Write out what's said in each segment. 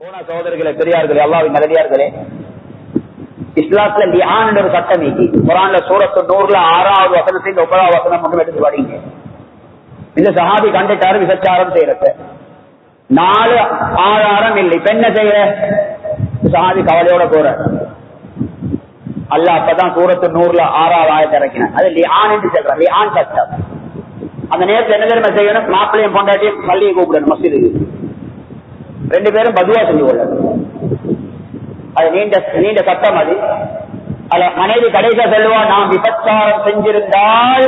போன சகோதரர்களே பெரியார்களே அல்லாவின் நல்லடியார்களே இஸ்லாத்துல லியான் ஒரு சட்டம் நீக்கி குரான்ல சூரத்து நூறுல ஆறாவது வசனத்தில் ஒன்பதாவது வசனம் மட்டும் எடுத்து வரீங்க இந்த சஹாபி கண்டுட்டாரு விசச்சாரம் செய்யறத நாலு ஆதாரம் இல்லை. இப்ப என்ன செய்யற? சஹாபி கவலையோட போற அல்ல அப்பதான் சூரத்து நூறுல ஆறாவது ஆயத்தை இறக்கின அது லியான் என்று சொல்றேன். லியான் சட்டம். அந்த நேரத்தில் என்ன தெரியுமா செய்யணும்? மாப்பிள்ளையும் பொண்டாட்டியும் பள்ளியை கூப்பிடணும் மசிதுக்கு ரெண்டு பேரும் பதுவா செஞ்சு கொள்ளணும் அது நீண்ட நீண்ட சட்டம் அது. அல்ல மனைவி கடைசியா சொல்லுவா நான் விபச்சாரம் செஞ்சிருந்தால்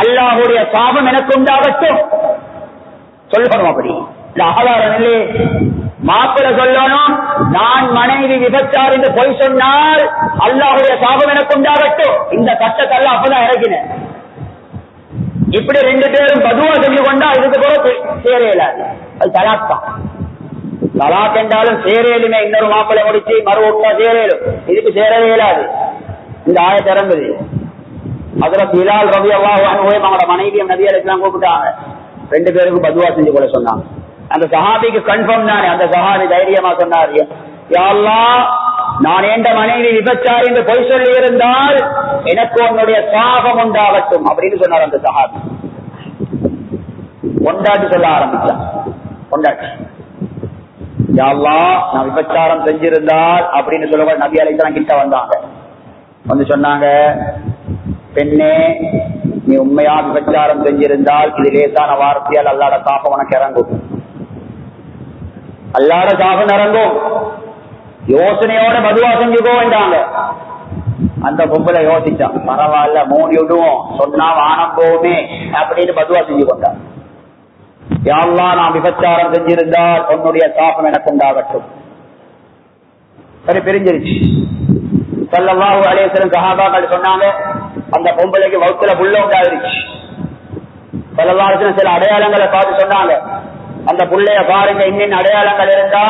அல்லாஹுடைய சாபம் எனக்கு உண்டாகட்டும். சொல்லணும் அப்படி. இந்த ஆதாரம் இல்லையே மாப்பிள்ள சொல்லணும் நான் மனைவி விபச்சார் என்று பொய் சொன்னால் அல்லாஹுடைய சாபம் எனக்கு உண்டாகட்டும். இந்த சட்டத்தெல்லாம் அப்பதான் இறக்கினேன். இப்படி ரெண்டு பேரும் பதுவா செஞ்சு கொண்டா இதுக்கு கூட தேவையில்லாது. அது தலாத்தான் தலாக் என்றாலும் சேரேலுமே இன்னொரு மாப்பிள்ளை முடிச்சு மறு ஒட்டா சேரேலும் இதுக்கு சேரவே இயலாது. இந்த ஆய திறந்தது அதுல பிலால் ரவி அல்லாஹ் அவங்களோட மனைவியும் நபி அலிஸ்லாம் கூப்பிட்டாங்க. ரெண்டு பேருக்கும் பதுவா செஞ்சு கொள்ள சொன்னாங்க. அந்த சஹாபிக்கு கன்ஃபார்ம் தானே. அந்த சஹாபி தைரியமா சொன்னார். யாழ்லா நான் என்ற மனைவி விபச்சார் என்று பொய் சொல்லி இருந்தால் எனக்கு உன்னுடைய சாபம் உண்டாகட்டும் அப்படின்னு சொன்னார் அந்த சஹாபி. கொண்டாட்டி சொல்ல ஆரம்பிச்சான் கொண்டாட்டி யாழ்லா நான் விபச்சாரம் செஞ்சிருந்தால் அப்படின்னு சொல்ல நபி அலைத்தலாம் கிட்ட வந்தாங்க. வந்து சொன்னாங்க பெண்ணே நீ உண்மையா விபச்சாரம் செஞ்சிருந்தால் இது லேசான வார்த்தையால் அல்லாட சாபம் உனக்கு இறங்கும். அல்லாட சாபம் இறங்கும். யோசனையோட மதுவா செஞ்சுக்கோ என்றாங்க. அந்த பொம்பளை யோசிச்சான் பரவாயில்ல மூணு விடுவோம். சொன்னா வானம் போவுமே அப்படின்னு மதுவா செஞ்சு கொண்டான். யாரெல்லாம் நான் விபச்சாரம் செஞ்சிருந்தால் உன்னுடைய சாபம் எனக்கு உண்டாகட்டும். சரி பிரிஞ்சிருச்சு. சல்லல்லாஹு அலேசரும் சகாபாக்கள் சொன்னாங்க அந்த பொம்பளைக்கு வகுத்துல புள்ள உண்டாயிருச்சு. சல்லல்லாஹு சில அடையாளங்களை பார்த்து சொன்னாங்க. அந்த புள்ளைய பாருங்க இன்னின் அடையாளங்கள் இருந்தா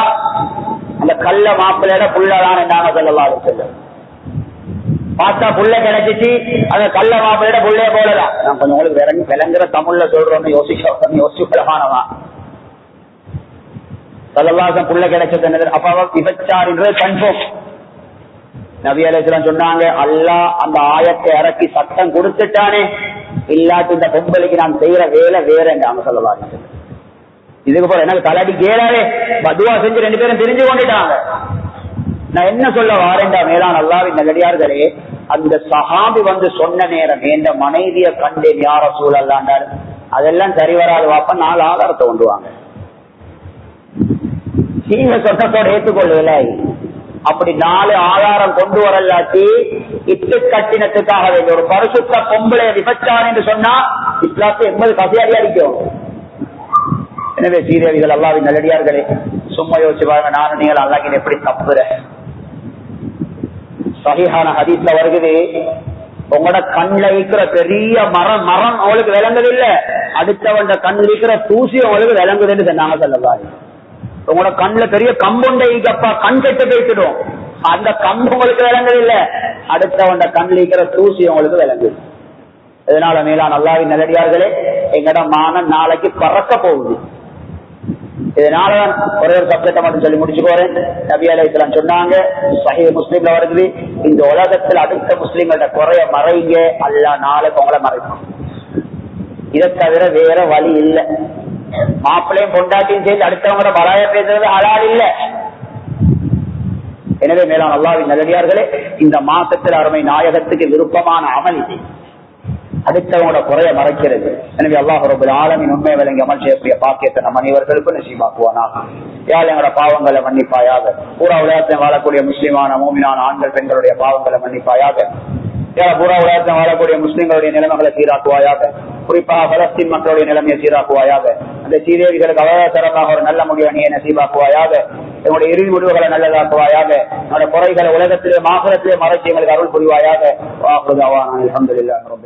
அந்த கல்ல மாப்பிள்ளையோட புள்ளதான் என்றாங்க சல்லல்லாஹு செல்லம் பார்த்தா புள்ள கிடைச்சிச்சு. அந்த கல்ல மாப்பிள்ளையிட புள்ளைய போலதான். நான் கொஞ்சம் உங்களுக்கு விளங்கி விளங்குற தமிழ்ல சொல்றோம்னு யோசிக்க யோசிக்கலமானவா சல்லல்லாசம் புள்ள கிடைச்சது என்னது? அப்ப விபச்சாரின்றது கன்ஃபார்ம் நபி அலிஸ்லாம் சொன்னாங்க அல்லா அந்த ஆயத்தை இறக்கி சட்டம் கொடுத்துட்டானே. இல்லாட்டி இந்த பொம்பளைக்கு நான் செய்யற வேலை வேறங்க சொல்லலாம் இதுக்கு போற எனக்கு தலாடி கேளாவே பதுவா செஞ்சு ரெண்டு பேரும் தெரிஞ்சு கொண்டுட்டாங்க. நான் என்ன சொல்ல வாரேண்டா மேலான் அல்லாவின் நகடியார்களே அந்த சஹாபி வந்து சொன்ன நேரம் எந்த மனைவிய கண்டேன் யார சூழல்லாண்டாரு அதெல்லாம் சரி வராது வாப்ப நாலு ஆதாரத்தை கொண்டு வாங்க. நீங்க சொன்னத்தோட ஏற்றுக்கொள்ளல அப்படி நாலு ஆதாரம் கொண்டு வரலாட்டி இட்டு கட்டினத்துக்காக வேண்டிய ஒரு பரிசுத்த பொம்பளை விபச்சாரம் என்று சொன்னா இஸ்லாத்து எண்பது கசையாடி அடிக்கும் எனவே சீரவிகள் அல்லாவின் நல்லடியார்களே சும்மா யோசிச்சு பாருங்க நானும் நீங்கள் அல்லாக்கின் எப்படி தப்புற சகிஹான ஹதீஸ்ல வருகுது உங்களோட கண்ணில் இருக்கிற பெரிய மரம் மரம் அவளுக்கு விளங்குது இல்ல அடுத்தவன் கண்ணில் இருக்கிற தூசி அவளுக்கு விளங்குதுன்னு சொன்னாங்க சொல்லலாம் உங்களோட கண்ணுல பெரிய கம்புண்டை அப்பா கண் கெட்டு போய்க்கிடும். அந்த கம்பு உங்களுக்கு விளங்குது இல்ல அடுத்தவன் கண்ணில் இருக்கிற தூசி உங்களுக்கு விளங்குது. இதனால மேலா நல்லாவின் நல்லடியார்களே எங்கட மானம் நாளைக்கு பறக்க போகுது. இதனால ஒரே ஒரு சப்ஜெக்ட மட்டும் சொல்லி முடிச்சு போறேன் நபி அலைத்தலாம் சொன்னாங்க சஹி முஸ்லீம்ல வருது இந்த உலகத்தில் அடுத்த முஸ்லீம்களோட குறைய மறைங்க அல்ல நாளைக்கு உங்களை மறைக்கும் இதை தவிர வேற வழி இல்லை. மாப்பிள்ளையும் பொண்டாட்டியும் சேர்ந்து அடுத்தவங்களோட பலாய பேசுறது அலால் இல்ல. எனவே மேலான அல்லாவின் நல்லடியார்களே இந்த மாசத்தில் அருமை நாயகத்துக்கு விருப்பமான அமல் இது. அடுத்தவங்களோட குறைய மறைக்கிறது. எனவே அல்லாஹ் ரபுல் ஆலமின் உண்மை விளங்கி அமல் செய்யக்கூடிய பாக்கியத்தை நம் அனைவர்களுக்கும் நிச்சயமாக்குவானாக யார் எங்களோட பாவங்களை மன்னிப்பாயாக? பூரா உலகத்தில் வாழக்கூடிய முஸ்லிமான மூமினான ஆண்கள் பெண்களுடைய பாவங்களை மன்னிப்பாயாக? பூரா உலகத்தில் வாழக்கூடிய முஸ்லிம்களுடைய நிலைமைகளை சீராக்குவாயாக? குறிப்பாக பலஸ்தீன் மக்களுடைய நிலைமையை சீராக்குவாயாக? அந்த சீரேவிகளுக்கு அவசரமாக ஒரு நல்ல முடிவு அணியை நசீபாக்குவாயாக? எங்களுடைய இறுதி முடிவுகளை நல்லதாக்குவாயாக? நம்முடைய குறைகளை உலகத்திலே மாசத்திலே மறைச்சி எங்களுக்கு அருள் புரிவாயாக? அலமதுல்லா ரொம்ப